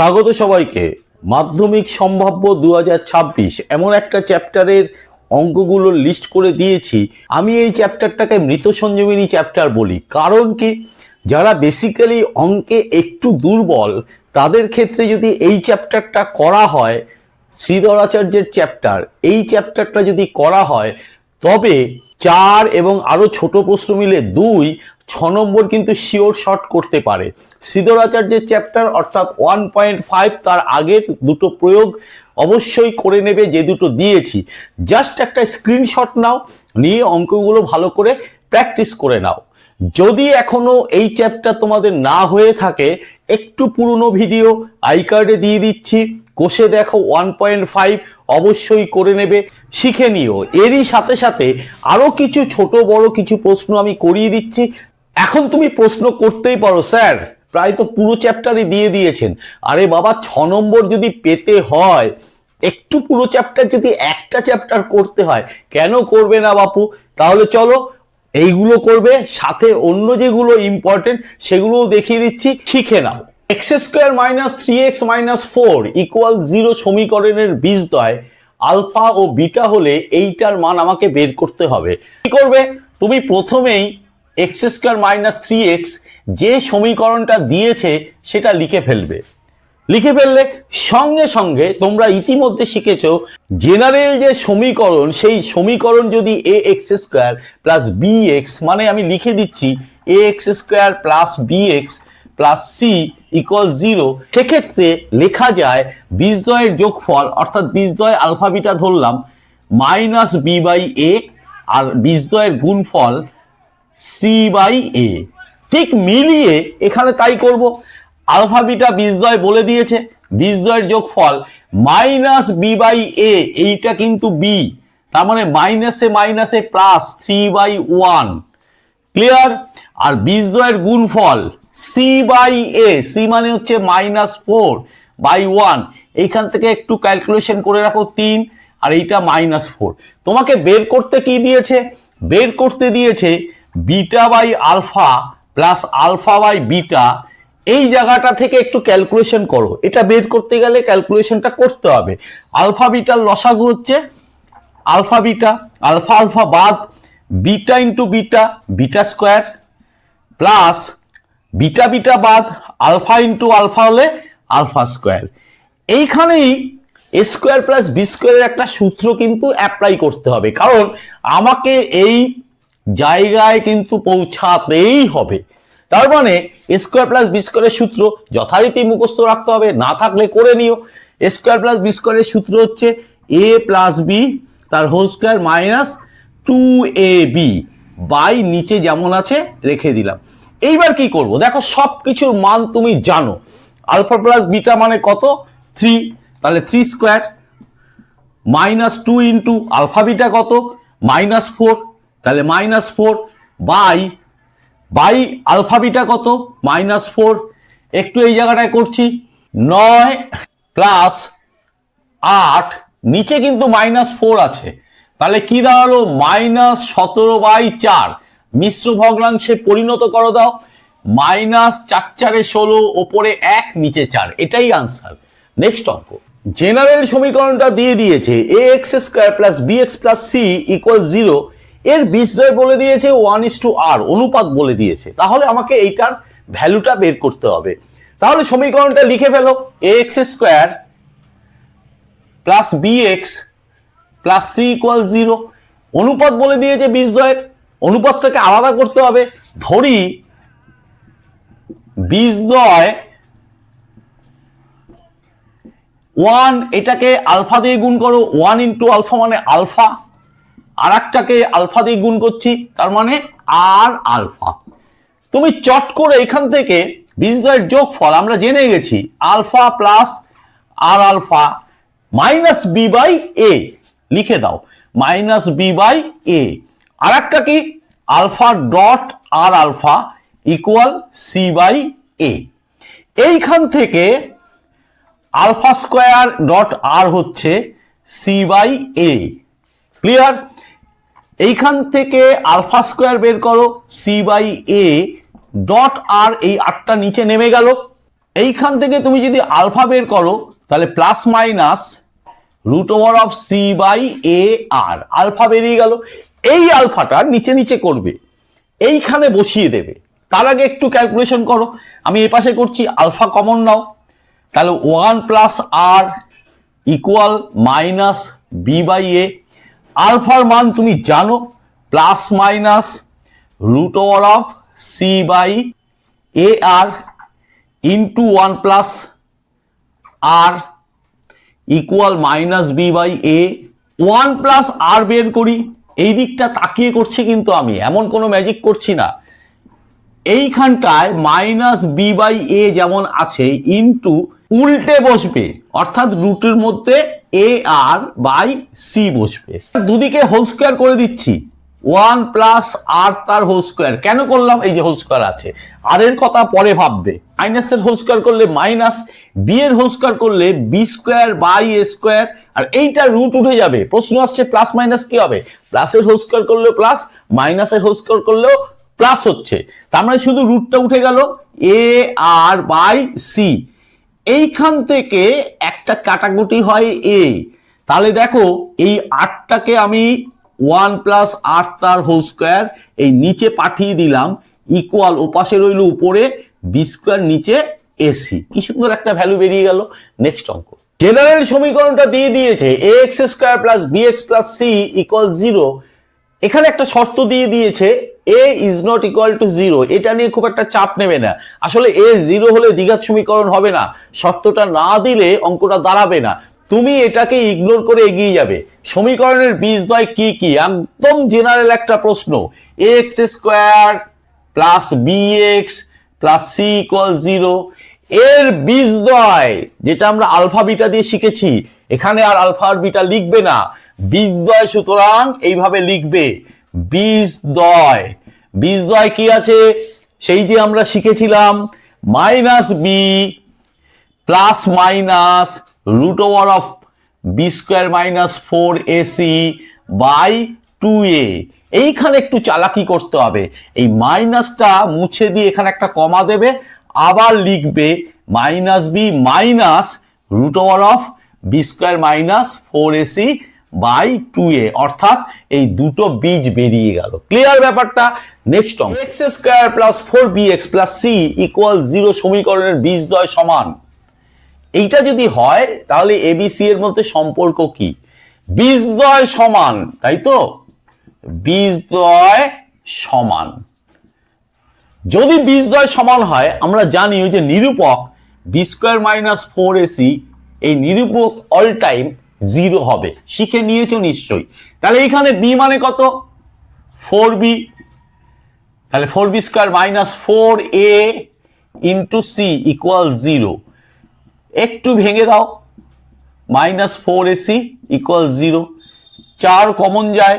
স্বাগত সবাইকে। মাধ্যমিক সম্ভাব্য দু হাজার ছাব্বিশ এমন একটা চ্যাপ্টারের অঙ্কগুলো লিস্ট করে দিয়েছি। আমি এই চ্যাপ্টারটাকে মৃত সঞ্জীবিনী চ্যাপ্টার বলি। কারণ কি? যারা বেসিক্যালি অঙ্কে একটু দুর্বল, তাদের ক্ষেত্রে যদি এই চ্যাপ্টারটা করা হয় শ্রীধর আচার্যের চ্যাপ্টার, এই চ্যাপ্টারটা যদি করা হয়, তবে চার এবং আরও ছোট প্রশ্ন মিলে দুই, ছ নম্বর কিন্তু শিওর শর্ট করতে পারে। শ্রীধর আচার্যের চ্যাপ্টার অর্থাৎ ওয়ান পয়েন্ট ফাইভ তার আগের দুটো প্রয়োগ অবশ্যই করে নেবে যে দুটো দিয়েছি। জাস্ট একটা স্ক্রিনশট নাও, নিয়ে অঙ্কগুলো ভালো করে প্র্যাকটিস করে নাও। যদি এখনও এই চ্যাপ্টার তোমাদের না হয়ে থাকে, একটু পুরনো ভিডিও আই কার্ডে দিয়ে দিচ্ছি। কোষে দেখো ওয়ান পয়েন্ট ফাইভ অবশ্যই করে নেবে, শিখে নিও। এরই সাথে সাথে আরও কিছু ছোট বড় কিছু প্রশ্ন আমি করিয়ে দিচ্ছি। এখন তুমি প্রশ্ন করতেই পারো, স্যার। প্রায় তো পুরো চ্যাপ্টারই দিয়ে দিয়েছেন। আরে বাবা, ছ নম্বর যদি পেতে হয়, একটু পুরো চ্যাপ্টার যদি একটা চ্যাপ্টার করতে হয়, কেন করবে না বাপু? তাহলে চলো, এইগুলো করবে, সাথে অন্য যেগুলো ইম্পর্টেন্ট সেগুলোও দেখিয়ে দিচ্ছি, শিখে নাও। X square minus three x minus four equal zero সমীকরণের বীজদ্বয় আলফা ও বিটা হলে এইটার মান আমাকে বের করতে হবে। কি করবে? তুমি প্রথমেই x square minus three x যে সমীকরণটা দিয়েছে সেটা লিখে ফেলবে। লিখে ফেললে সঙ্গে সঙ্গে তোমরা ইতিমধ্যে শিখেছ জেনারেল যে সমীকরণ, সেই সমীকরণ যদি a x square plus b x মানে আমি লিখে দিচ্ছি, a x square plus b x plus c equal zero সেক্ষেত্রে লেখা যায় বীজদ্বয়ের যোগফল, অর্থাৎ বীজদ্বয় আলফাবিটা ধরলাম মাইনাস বি বাই এ আর বীজদ্বয়ের গুণফল সি বাই এ ঠিক মিলিয়ে এখানে তাই করব। আলফা বিটা বীজদ্বয় বলে দিয়েছে, বীজদ্বয়ের যোগফল মাইনাস বি বাই এ এইটা কিন্তু বি তার মানে মাইনাসে মাইনাসে plus three by one clear আর বীজদ্বয়ের গুণফল সি বাই এ সি মানে হচ্ছে মাইনাস ফোর বাই ওয়ান এইখান থেকে একটু ক্যালকুলেশন করে রাখো তিন, আর এইটা মাইনাস ফোর তোমাকে বের করতে কি দিয়েছে? বের করতে দিয়েছে beta by alpha plus alpha by beta এই জায়গাটা থেকে একটু ক্যালকুলেশন করো। এটা বের করতে গেলে ক্যালকুলেশনটা করতে হবে। আলফা বিটার লসাগু হচ্ছে আলফা বিটা আলফা আলফা বাদ beta into beta beta square plus beta beta বাদ আলফা ইন্টু আলফা হলে আলফা স্কোয়ার। এইখানেই এ স্কোয়ার প্লাস বি স্কোয়ারের একটা সূত্র কিন্তু অ্যাপ্লাই করতে হবে। কারণ আমাকে এই জায়গায় কিন্তু পৌঁছাতেই হবে। তার মানে স্কোয়ার প্লাস বি স্কোয়ারের সূত্র যথারীতি মুখস্থ রাখতে হবে, না থাকলে করে নিও। স্কোয়ার প্লাস বি স্কোয়ারের সূত্র হচ্ছে এ প্লাস বি তার whole square minus two a b by নিচে যেমন আছে রেখে দিলাম। এইবার কি করব? দেখো সব কিছুর মান তুমি জানো। আলফা প্লাস বিটা মানে কত? থ্রি। তাহলে three square minus two into alpha beta কত? Minus four. তাহলে minus four by by alpha beta কত? Minus four. একটু এই জায়গাটায় করছি। নয় প্লাস আট। নিচে কিন্তু মাইনাস ফোর আছে। তাহলে কি দাঁড়াল? মাইনাস সতেরো বাই চার। মিশ্র ভগ্নাংশে পরিণত করো দাও। মাইনাস চার চারে ষোলো, ওপরে এক, নিচে চার। এটাই আনসার নেক্সট অঙ্ক। জেনারেল সমীকরণটা দিয়ে দিয়েছে a x square plus b x plus c equal zero এর বীজদ্বয় বলে দিয়েছে ওয়ান ইস টু আর অনুপাত বলে দিয়েছে। তাহলে আমাকে এইটার ভ্যালুটা বের করতে হবে। তাহলে সমীকরণটা লিখে ফেলো a x square plus b x plus c equal zero অনুপাত বলে দিয়েছে বীজদ্বয়ের অনুপাতটাকে আলাদা করতে হবে। ধরি বীজদ্বয় ওয়ান এটাকে আলফা দিয়ে গুণ করো ওয়ান ইন্টু আলফা মানে আলফা আর একটাকে আলফা দিয়ে গুণ করছি, তার মানে আর আলফা তুমি চট করে এখান থেকে বীজদ্বয়ের যোগফল, আমরা জেনে গেছি alpha plus r alpha minus b by a লিখে দাও মাইনাস বি বাই এ আর একটা কি? Alpha dot r alpha equal c by a এইখান থেকে আলফা স্কোয়ার ডট আর হচ্ছে সি বাই এ ক্লিয়ার এইখান থেকে আলফা স্কোয়ার বের করো c by a dot r এই আটটা নিচে নেমে গেল। এইখান থেকে তুমি যদি আলফা বের করো, তাহলে plus minus root over of c by a r alpha বেরিয়ে গেল। এই আলফাটা নিচে নিচে করবে। এইখানে বসিয়ে দেবে। তার আগে একটু ক্যালকুলেশন করো। আমি এ পাশে করছি আলফা কমন নাও। তাহলে one plus r equal minus b by a আলফার মান তুমি জানো plus minus root over of c by a r into one plus r equal minus b by a one plus r বের করি। এই দিকটা তাকিয়ে করছি কিন্তু আমি, এমন কোনো ম্যাজিক করছি না। এইখানটায় মাইনাস বি বাই এ যেমন আছে ইন্টু উল্টে বসবে, অর্থাৎ রুটের মধ্যে এ আর বাই সি বসবে। দুদিকে হোল স্কোয়ার করে দিচ্ছি। ওয়ান প্লাস আর তার হোল স্কোয়ার। কেন করলাম? এই যে হোল স্কোয়ার আছে। আর এর কথা পরে ভাববে। মাইনাসের হোল স্কোয়ার করলে মাইনাস বি এর হোল স্কোয়ার করলে b square by a square, আর এইটা রুট উঠে যাবে। প্রশ্ন আসছে প্লাস মাইনাস কি হবে? প্লাসের হোল স্কোয়ার করলেও প্লাস মাইনাসের হোল স্কোয়ার করলেও প্লাস হচ্ছে। তার মানে শুধু রুটটা উঠে গেল এ আর বাই সি এইখান থেকে একটা কাটাকুটি হয় এ তাহলে দেখো, এই আটটাকে আমি ওয়ান প্লাস আট তার হোল স্কোয়ার, এই নিচে পাঠিয়ে দিলাম ইকুয়াল ওপাশে রইল উপরে বি স্কোয়ার নিচে এসি কি সুন্দর একটা ভ্যালু বেরিয়ে গেল। নেক্সট অঙ্ক। জেনারেল সমীকরণটা দিয়ে দিয়েছে a x square plus b x plus c equal zero এখানে একটা শর্ত দিয়ে দিয়েছে a is not equal to zero এটা নিয়ে খুব একটা চাপ নেবে না। আসলে এ জিরো হলে দ্বিঘাত সমীকরণ হবে না। শর্তটা না দিলে অঙ্কটা দাঁড়াবে না। তুমি এটাকে ইগনোর করে এগিয়ে যাবে। সমীকরণের বীজদ্বয় কি কি? একদম জেনারেল একটা প্রশ্ন। X square plus b x plus c equal zero এর বীজদ্বয়, যেটা আমরা আলফা বিটা দিয়ে শিখেছি, এখানে আর আলফা আর বিটা লিখবে না। বীজদ্বয় সুতরাং এইভাবে লিখবে, বীজদ্বয়। বীজদ্বয় কি আছে? সেই যে আমরা শিখেছিলাম minus b plus minus of b square minus four ac by two a এইখানে একটু চালাকি করতে হবে। এই মাইনাসটা মুছে দিয়ে এখানে একটা কমা দেবে, আবার লিখবে minus b minus root over of b square minus four ac by two a অর্থাৎ এই দুটো বীজ বেরিয়ে গেল। ক্লিয়ার ব্যাপারটা? নেক্সট অঙ্ক x square plus four b x plus c equal zero সমীকরণের বীজদ্বয় সমান। এইটা যদি হয়, তাহলে এবিসি এর মধ্যে সম্পর্ক কি? বীজদ্বয় সমান, তাই তো? বীজদ্বয় সমান। যদি বীজদ্বয় সমান হয়, আমরা জানি ওই যে নিরূপক b square minus four ac এই নিরূপক অল টাইম জিরো হবে। শিখে নিয়েছো নিশ্চয়ই। তাহলে এখানে বি মানে কত? ফোর বি তাহলে four b square minus four a into c equal zero একটু ভেঙে দাও। Minus four ac equal zero চার কমন যায়।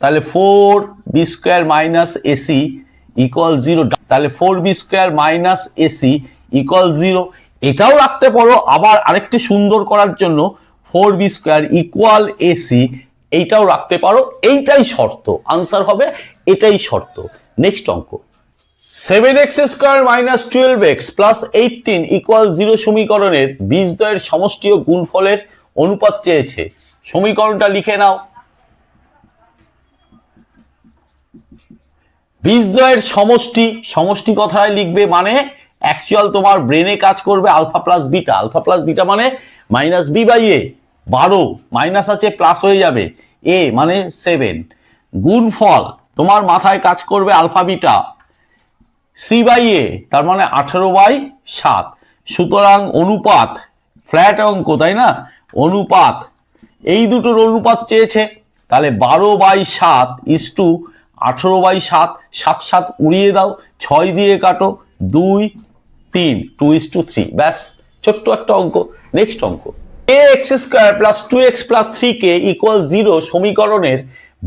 তাহলে four b square minus ac equal zero তাহলে four b square minus ac equal zero এটাও রাখতে পারো। আবার আরেকটি সুন্দর করার জন্য four b square equal ac এইটাও রাখতে পারো। এইটাই শর্ত। আনসার হবে, এটাই শর্ত। নেক্সট অঙ্ক। Seven x square minus twelve x plus eighteen equal zero সমীকরণের বীজদ্বয়ের সমষ্টি ও গুণফলের অনুপাত চেয়েছে। সমীকরণটা লিখে নাও। বীজদ্বয়ের সমষ্টি সমষ্টি কথায় লিখবে মানে অ্যাকচুয়াল তোমার ব্রেনে কাজ করবে alpha plus beta alpha plus beta মানে মাইনাস বি বাই এ বারো মাইনাস আছে প্লাস হয়ে যাবে। এ মানে সেভেন গুণফল, তোমার মাথায় কাজ করবে alpha beta c by a তার মানে আঠারো বাই সাত। সুতরাং অনুপাত ফ্ল্যাট অঙ্ক, তাই না? অনুপাত, এই দুটোর অনুপাত চেয়েছে। তাহলে বারো বাই সাত ইস টু আঠেরো বাই সাত সাত সাত উড়িয়ে দাও, ছয় দিয়ে কাটো, দুই, তিন টু ইস টু থ্রি ব্যাস, ছোট্ট একটা অঙ্ক নেক্সট অঙ্ক। A x square plus two x plus three k equal zero সমীকরণের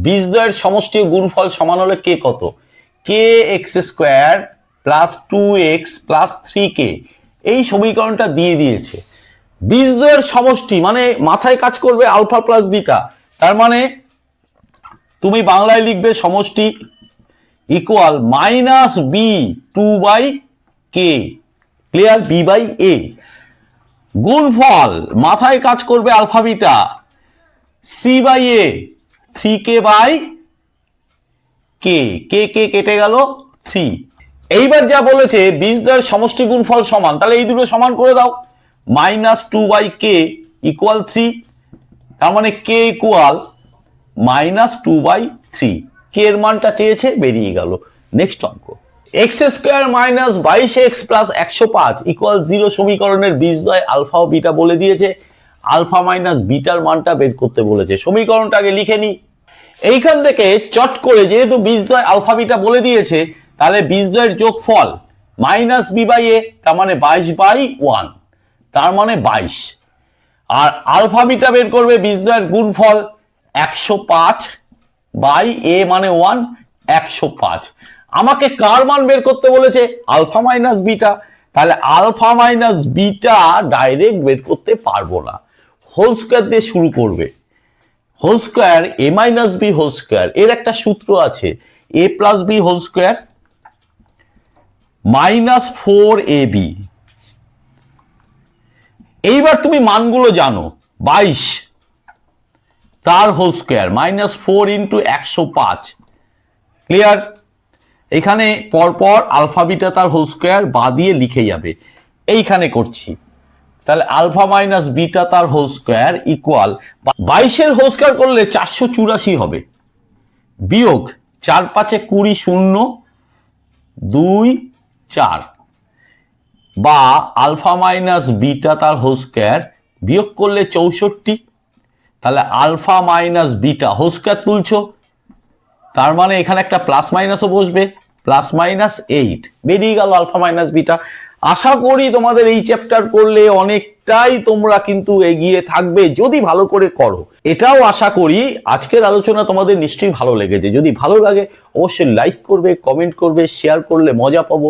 বীজদ্বয়ের সমষ্টি গুণফল সমান হলে কে কত? K x square plus two x plus three k এই সমীকরণটা দিয়ে দিয়েছে। বীজদ্বয়ের সমষ্টি মানে মাথায় কাজ করবে আলফা প্লাস বিটা তার মানে তুমি বাংলায় লিখবে সমষ্টি equal minus b two by k clear b by a গুণফল, মাথায় কাজ করবে alpha beta c by a three k by k k k কেটে গেল থ্রি এইবার যা বলেছে বীজদ্বয়ের সমষ্টি গুণফল সমান, তাহলে এই দুটো সমান করে দাও। Minus two by k equal three তার মানে k equal minus two by three k এর মানটা চেয়েছে, বেরিয়ে গেল। নেক্সট অঙ্ক। এক্স স্কোয়ার মাইনাস বাইশ এক্স প্লাস একশো পাঁচ ইকুয়াল জিরো সমীকরণের বীজদ্বয় আলফা ও বিটা বলে দিয়েছে। আলফা মাইনাস বিটার মানটা বের করতে বলেছে। সমীকরণটা আগে লিখে নি। এইখান থেকে চট করে যেহেতু বীজদ্বয় আলফা বিটা বলে দিয়েছে তাহলে বীজদ্বয়ের যোগফল মাইনাস বি বাই এ, তার মানে বাইশ বাই ওয়ান, তার মানে বাইশ। আর আলফা বিটা বের করবে বীজদ্বয়ের গুণফল একশো পাঁচ বাই এ মানে ওয়ান, একশো পাঁচ। আমাকে কার মান বের করতে বলেছে? Alpha minus beta. তাহলে আলফা মাইনাস বিটা ডাইরেক্ট বের করতে পারব না। হোল স্কোয়ার দিয়ে শুরু করবে। Whole square, a minus b whole square, এর একটা সূত্র আছে, a plus b whole square minus four a b. এইবার তুমি মানগুলো জানো, বাইশ, তার whole square, minus four into একশো পাঁচ। ক্লিয়ার? এখানে পরপর আলফা বিটা তার হোল স্কোয়ার বা দিয়ে লিখে যাবে। এইখানে করছি। তাহলে আলফা মাইনাস বিটা তার হোল স্কোয়ার ইকুয়াল বাইশের হোল স্কোয়ার করলে চারশো চুরাশি হবে। বিয়োগ চার পাঁচে কুড়ি শূন্য, দুই চার বা আলফা মাইনাস বিটা তার হোল স্কোয়ার বিয়োগ করলে চৌষট্টি। তাহলে alpha minus beta whole square তুলছো। তার মানে এখানে একটা প্লাস মাইনাসও বসবে। Plus minus eight. বেরিয়ে গেল আলফা মাইনাস বিটা। আশা করি তোমাদের এই চ্যাপ্টার করলে অনেকটাই তোমরা কিন্তু এগিয়ে থাকবে যদি ভালো করে করো। এটাও আশা করি আজকের আলোচনা তোমাদের নিশ্চয়ই ভালো লেগেছে। যদি ভালো লাগে অবশ্যই লাইক করবে কমেন্ট করবে শেয়ার করলে মজা পাবো।